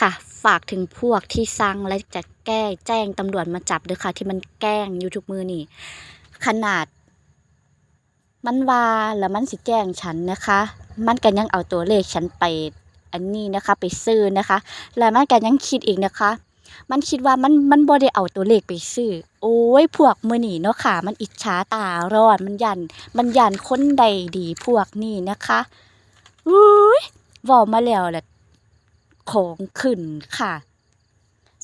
ค่ะ ฝากถึงพวกที่สั่งและจะแก้แจ้งตำรวจมาจับด้วยค่ะ ที่มันแกล้งอยู่ทุกมือนี่ ขนาด มันว่าแล้วมันสิแกล้งฉันนะคะ มันก็ยังเอาตัวเลขฉันไปอันนี้นะคะ ไปซื้อนะคะ แล้วมันก็ยังคิดอีกนะคะ มันคิดว่ามันมันบ่ได้เอาตัวเลขไปซื้อ โอ้ยพวกมื้อนี้เนาะค่ะ มันอิจฉาตาร้อนมันยัน มันยันคนใดดีพวกนี้นะคะอุ้ยว้ามาแล้วแหละ ของขึ้นค่ะ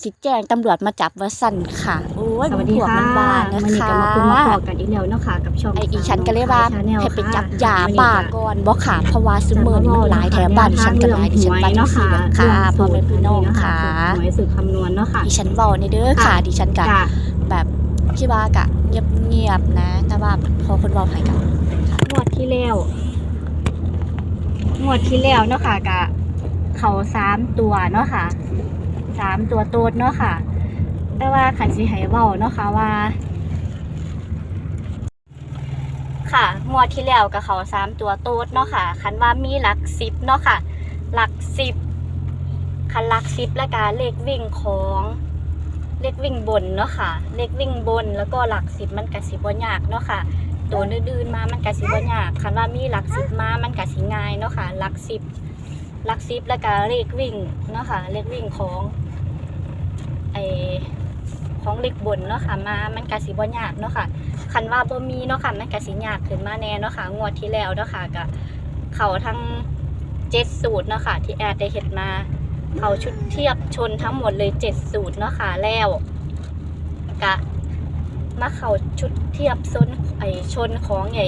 สิแจ้งตำรวจมาจับว่าสั่นค่ะ โอ้ยสวัสดีพวกค่ะมันว่านะมันนี่คะก็มาคุยมาพอกันอีกแล้วเนาะค่ะกับช่องไออีฉันก็เลยว่าชาแนลให้ไปจับค่ะยาวันนี้ป่าก่อนบ่ค่ะเพราะว่าซุมื้อนี้มันหลายแถมบ้านดิฉันก็หลายดิฉันบ้านเนาะที่ค่ะค่ะพ่อแม่พี่น้องค่ะหวยสืบคำนวณเนาะค่ะดิฉันเว้าในเด้อค่ะค่ะดิฉันก็จ้ะแบบคิดว่ากะเงียบๆนะ แต่ว่าพอคนเว้าให้กันงวดที่แล้วงวดที่แล้วเนาะค่ะกะ เขาสามตัวเนาะค่ะสามตัวโตดเนาะค่ะ แต่ว่าขันสิให้เว้าเนาะค่ะว่า ค่ะงวดที่แล้วกับเขาสามตัวโตดเนาะค่ะคันว่ามีหลักสิบเนาะค่ะ หลักสิบคันหลักสิบและการเลขวิ่งของเลขวิ่งบนเนาะค่ะ เลขวิ่งบนแล้วก็หลักสิบมันกะสิบ่ยากเนาะค่ะ ตัวนื่นๆมามันกะสิบ่ยากคันว่ามีหลักสิบมามันกะสิง่ายเนาะค่ะ หลักสิบ ลักสิบและการเลขวิ่งเนาะค่ะเลขวิ่งของไอของเลขบนเนาะค่ะมา มันกะสิบ่ยากเนาะค่ะ คันว่าบ่มีเนาะค่ะ มันก็สิยากขึ้นมาแน่เนาะค่ะ งวดที่แล้วเนาะค่ะก็เขาทั้งเจ็ดสูตรเนาะค่ะ ที่แอดได้เห็นมา เขาชุดเทียบชนทั้งหมดเลยเจ็ดสูตรเนาะค่ะแล้วกะมาเขาชุดเทียบซนไอชนของไอ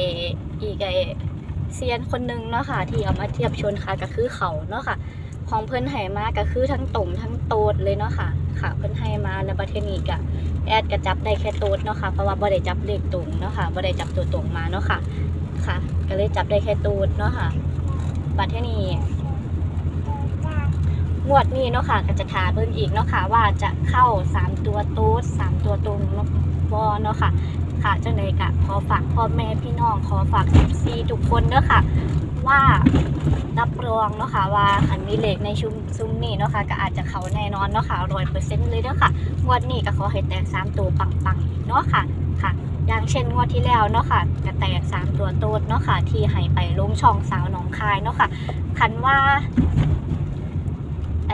อีกไอ เซียนคนหนึงเนาะค่ะ ที่เอามาเทียบชนค่ะก็คือเขาเนาะค่ะ ของเพิ่นให้มาก็คือทั้งตรงทั้งโตดเลยเนาะค่ะ ค่ะ เพิ่นให้มาแล้วประเทศนี้ก็แอดก็จับได้แค่โตดเนาะค่ะ เพราะว่าบ่ได้จับเลขตรงเนาะค่ะบ่ได้จับตัวตรงมาเนาะค่ะ ค่ะ ก็เลยจับได้แค่โตดเนาะค่ะบัดเทอนี้งวดนี้เนาะค่ะก็จะถาเบิ่งอีกเนาะค่ะว่าจะเข้าสามตัวตูดสามตัวตรงเนาะบ่เนาะค่ะ ค่ะจังไดก็ขอฝากพ่อแม่พี่น้องขอฝาก FC ทุกคนเด้อค่ะ ว่ารับรองเนาะค่ะว่าอันมีเหลขในชุมซุ้มนี้เนาะค่ะก็อาจจะเขาแน่นอนเนาะค่ะ100%เซ็ตเลยเด้อค่ะงวดนี้ก็ขอให้แตกสามตัวปังๆเนาะค่ะค่ะ อย่างเช่นงวดที่แล้วเนาะค่ะก็แตกสามตัวโตดเนาะค่ะที่ให้ไปลงช่องสาวหนองคายเนาะค่ะคันว่าไอ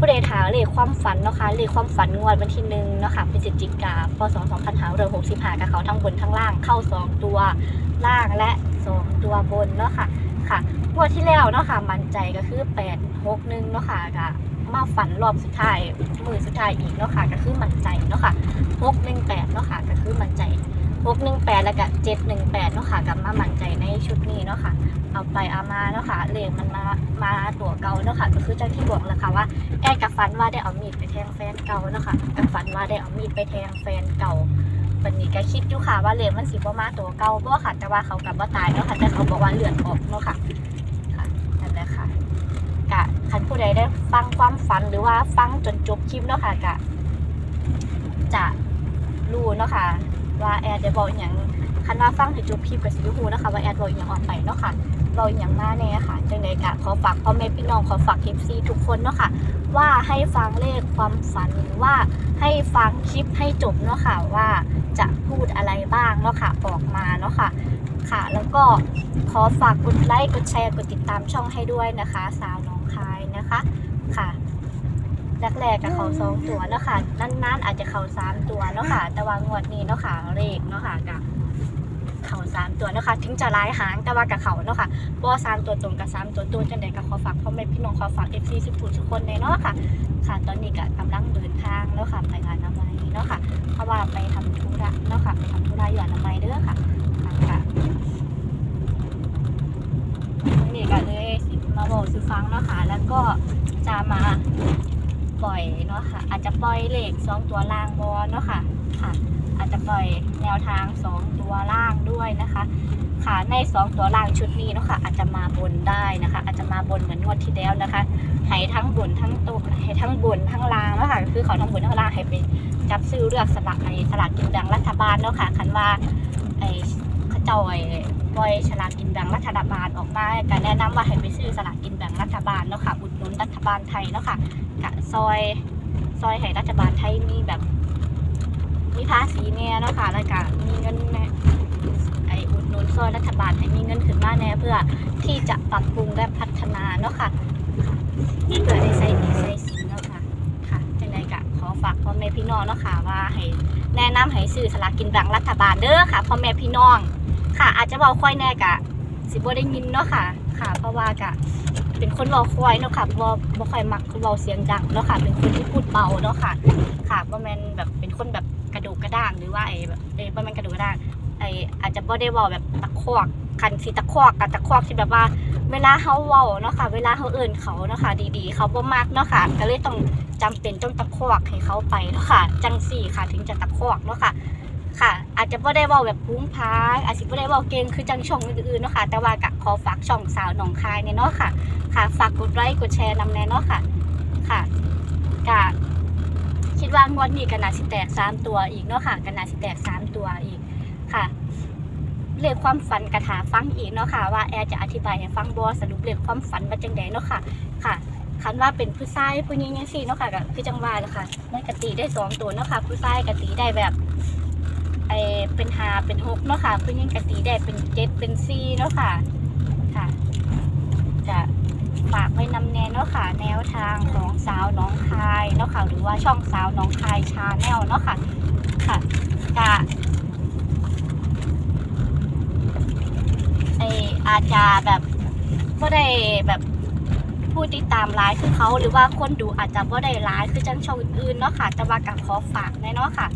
ผู้ใดถาเลขความฝันเนาะคะ่ะเลขความฝันงวดวันที่หนึ่งเนาะคะ่ะพฤศจิกาพศ2565กับเขาทั้งบนทั้งล่างเข้า 2 ตัวล่างและ 2 ตัวบนเนาะคะ่ะค่ะงวดที่แล้วเนาะคะ่ะมั่นใจก็คือ 8 6 1เนาะคะ่ะก็มาฝันรอบสุดท้ายมือสุดท้ายอีกเนาะคะ่ะก็คือมั่นใจเนาะคะ่ะ618เนาะคะ่ะ 618 แล้วก็718 เนาะค่ะกลับมาหมั่นใจในชุดนี้เนาะค่ะ เอาไปเอามาเนาะค่ะเลขมันมามาตัวเก่าเนาะค่ะ ก็คือเจ้าที่บอกแล้วค่ะว่าแอดกับฟันว่าได้เอามีดไปแทงแฟนเก่าเนาะค่ะกับฟันว่าได้เอามีดไปแทงแฟนเก่าปันนี้ก็คิดอยู่ค่ะว่าเลขมันสิบประมาตัวเก่าเพรบ่ค่ะ แต่ว่าเขากลับว่าตายเนาะค่ะ แต่เขาบอกว่าเลือดออกเนาะค่ะค่ะนั่นแหละค่ะกะคันผู้ใดได้ฟังความฝันหรือว่าฟังจนจบคลิปเนาะค่ะกะจะรู้เนาะค่ะ ว่าแอดได้บอกอย่างคันว่าฟังถึงจบคลิปกับสิรู้นะคะว่าแอดบอกอย่างออกไปเนาะค่ะบอกอย่างมาแน่ค่ะจังใดกะขอฝากพ่อแม่พี่น้องขอฝากคลิปซีทุกคนเนาะค่ะว่าให้ฟังเลขความฝันหรือว่าให้ฟังคลิปให้จบเนาะค่ะว่าจะพูดอะไรบ้างเนาะค่ะออกมาเนาะค่ะค่ะ แล้วก็ขอฝากกดไลค์กดแชร์กดติดตามช่องให้ด้วยนะคะ สาวน้องคายนะคะค่ะ แรกๆกับเขาสองตัวเนาะค่ะนานๆอาจจะเขาสามตัวเนาะค่ะ แต่ว่างวดนี้เนาะค่ะเลขเนาะค่ะกับเขาสามตัวเนาะค่ะถึงจะลายหางแต่ว่ากับเขาเนาะค่ะบอสามตัวตรงกับสามตัวตัวจังใดก็ขอฝากพ่อแม่พี่น้องขอฝากเอฟซีสิบทุกคนเลยเนาะค่ะ ค่ะตอนนี้ก็กำลังเดินทางเนาะค่ะไปงานน้ำไม้เนาะค่ะเพราะว่าไปทำธุระเนาะค่ะไปทำธุระอยู่อนามัยเด้อค่ะค่ะนี่ก็เลยมาบอกสิฟังเนาะค่ะแล้วก็จะมา ปล่อยเนาะค่ะ อาจจะปล่อยเลขสองตัวล่างบอเนาะค่ะค่ะ อาจจะปล่อยแนวทางสองตัวล่างด้วยนะคะ ค่ะในสองตัวล่างชุดนี้เนาะค่ะ อาจจะมาบนได้นะคะ อาจจะมาบนเหมือนงวดที่แล้วนะคะให้ทั้งบนทั้งตัวให้ทั้งบนทั้งล่างเนาะค่ะคือเขาทั้งบนทั้งล่างให้ไปจับซื้อเลือกสลากในสลากกินแบ่งรัฐบาลเนาะค่ะคันว่าไอ้ขจอ้กปล่อยฉลากกินแบ่งรัฐบาลออกมาก็แนะนำว่าให้ไปซื้อสลากกินแบ่งรัฐบาลเนาะค่ะอุดหนุนรัฐบาลไทยเนาะค่ะ กะซอย ซอยให้รัฐบาลไทยมีแบบ มีภาษีเนี่ยเนาะค่ะแล้วก็มีเงินแน่ไออุดหนุนซอยรัฐบาลให้มีเงินขึ้นมาแน่เพื่อที่จะปรับปรุงและพัฒนาเนาะค่ะค่ะเพื่อได้ใส่ดีใส่สินเนาะค่ะค่ะจังไดก็ขอฝากพ่อแม่พี่น้องเนาะค่ะว่าให้แนะนำให้ซื้อสลากกินแบ่งรัฐบาลเด้อค่ะพ่อแม่พี่น้อง ค่ะ อาจจะเบาค่อยแน่กะสิบ่ได้ยินเนาะค่ะ ค่ะ เพราะว่ากะ เป็นคนเบาค่อยเนาะค่ะบ่บ่ค่อยมักคนเบาเสียงดังเนาะค่ะ เป็นคนที่พูดเบาเนาะค่ะ ค่ะบ่แมนแบบเป็นคนแบบกระดูกกระด้างหรือว่าไอ้แบบเอ้บ่แมนกระดูกกระด้างไอ้อาจจะบ่ได้เว้าแบบตะคอกคันสิตะคอกกับตะคอกที่แบบว่า เวลาเฮาเว้าเนาะค่ะ เวลาเฮาเอิ้นเขาเนาะค่ะ ดีๆ เขาบ่มักเนาะค่ะ ก็เลยต้องจำเป็นต้องตะคอกให้เขาไปเนาะค่ะ จังสี่ค่ะ ถึงจะตะคอกเนาะค่ะ ค่ะ อาจจะไม่ได้ว่าแบบพุ้งพางอาจจะไม่ได้ว่าเก่งคือจังช่องอื่นๆเนาะค่ะ แต่ว่ากะขอฝากช่องสาวหนองคายเนี่ยเนาะค่ะ ค่ะ ฝากกดไลค์กดแชร์นำแน่เนาะค่ะ ค่ะกะคิดว่างวดนี้กันนาสิแตกสามตัวอีกเนาะค่ะกันนาสิแตกสามตัวอีกค่ะเรียกความฝันกระถาฟังอีกเนาะค่ะ ว่าแอร์จะอธิบายให้ฟังบอสรุปเรียกความฝันว่าจังใดเนาะค่ะ ค่ะคันว่าเป็นผู้ชายผู้หญิงยังสี่เนาะค่ะก็คือจังหวะเนาะค่ะในกตีได้สองตัวเนาะค่ะผู้ชายกตีได้แบบ ไอเป็นหาเป็นหกเนาะค่ะผู้หญิงกตีได้เป็นเจ็ดเป็นสี่เนาะค่ะ ค่ะ จะฝากไว้นำแนเนาะค่ะ แนวทางของสาวน้องคายเนาะค่ะ หรือว่าช่องสาวน้องคายชาแนลเนาะค่ะ ค่ะกะไออาจจะแบบก็ได้แบบผู้ติดตามร้ายคือเขาหรือว่าคนดูอาจจะว่าได้ร้ายคือจังช่องอื่นเนาะค่ะ แต่ว่ากับขอฝากแน่เนาะค่ะ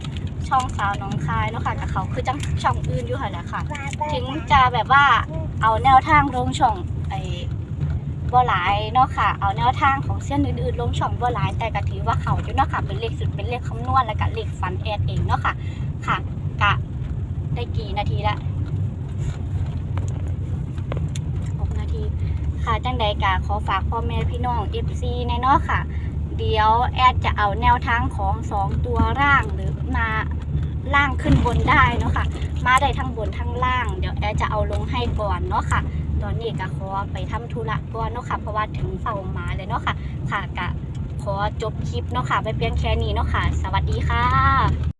ช่องสาวน้องคายเนาะค่ะกับเขาคือจังช่องอื่นอยู่ค่ะแหละค่ะ ถึงจะแบบว่าเอาแนวทางลงช่องไอ้บ่หลายเนาะค่ะ เอาแนวทางของเส้นอื่นๆ ลงช่องบ่หลายแต่ก็ถือว่าเขาอยู่เนาะค่ะ เป็นเลขสุดเป็นเลขคำนวณแล้วก็เลขฟันแอดเองเนาะค่ะ ค่ะกะได้กี่นาทีละหกนาที ค่ะจังใดกะขอฝากพ่อแม่พี่น้อง FC ในเนาะค่ะเดี๋ยวแอดจะเอาแนวทางของสองตัวร่างหรือมา ล่างขึ้นบนได้เนาะค่ะ มาได้ทั้งบนทั้งล่าง เดี๋ยวแอร์จะเอาลงให้ก่อนเนาะค่ะ ตอนนี้ก็ขอไปทำธุระก่อนเนาะค่ะ เพราะว่าถึงเฝ้ามาเลยเนาะค่ะ ค่ะกะขอจบคลิปเนาะค่ะ ไปเพียงแค่นี้เนาะค่ะ สวัสดีค่ะ